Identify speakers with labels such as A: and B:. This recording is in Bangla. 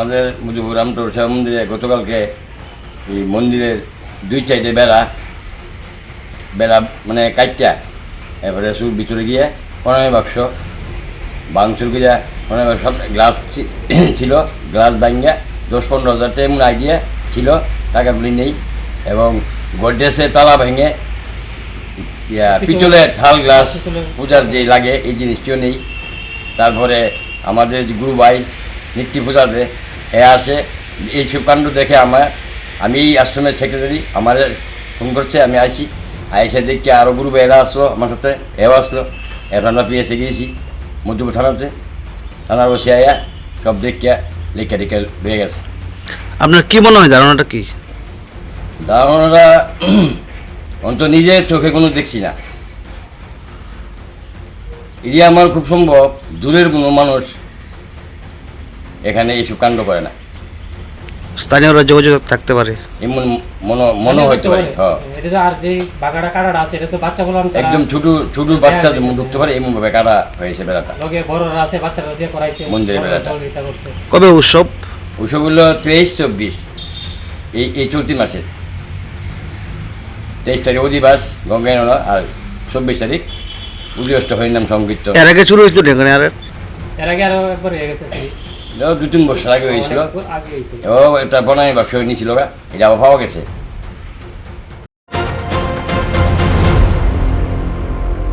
A: আমাদের মুজিবুর রামটোর শিব মন্দিরে গতকালকে এই মন্দিরের দুই চাইতে বেড়া বেড়া মানে কাইটা এবারে সুর ভিতরে গিয়ে প্রণয় বাক্স বাংচুর গিয়া প্রণয় বাক্স সব গ্লাস ছিল গ্লাস ভাঙ্গা দশ পনেরো হাজার টাকা আইডিয়া ছিল টাকাগুলি নেই এবং গডরেজে তালা ভেঙে পিতলের থাল গ্লাস পূজার যে লাগে এই জিনিসটিও নেই। তারপরে আমাদের গুরু ভাই নিত্য পূজাতে এ আসে। এইসব কাণ্ড দেখে আমার আমি এই আশ্রমের সেক্রেটারি আমার ফোন করছে আমি আসি আইসে দেখি আরও গুরু ভাইয়েরা আসলো আমার সাথে এও আসলো। এরপর আমরা পিএসে গিয়েছি মধ্যপুর থানাতে। থানার বসে আয়া সব দেখিয়া লেখা টেখা রয়ে গেছে।
B: আপনার কী মনে হয় ধারণাটা কী?
A: ধারণাটা অন্ত নিজে চোখে কোনো দেখছি না। এটি আমার খুব সম্ভব দূরের কোনো মানুষ এখানে এইসব কাণ্ড করে না।
B: স্থানীয়রা যোগাযোগ থাকতে পারে।
A: এমন মনে মনে হইতে পারে হ্যাঁ
C: এটা তো আর যে বাগাটা কাটাটা আছে এটা তো বাচ্চাগুলো
A: একদম ছোট ছোট বাচ্চা যেমন ঢুকতে পারে এমন ভাবে কাটা হয়েছে বেড়াটা।
C: লগে বড়রা আছে বাচ্চারা দিয়ে করাইছে
A: মন্দিরে বেড়াটা।
B: কবে উৎসব?
A: ওইসব হলো তেইশ চব্বিশ। এই এই চলতি মাসের তেইশ তারিখ অধিবাস গঙ্গায়ন আর চব্বিশ তারিখ উদয়ষ্ট হরিনাম সংকীর্ত
B: এর আগে শুরু হয়েছিল এখানে আর?
C: এর আগে আরও একবার হয়ে গেছে।
A: দু তিন বছর আগে হয়েছিল। ও এটা বনাই বাক্স নিয়েছিল এটা আবার পাওয়া গেছে।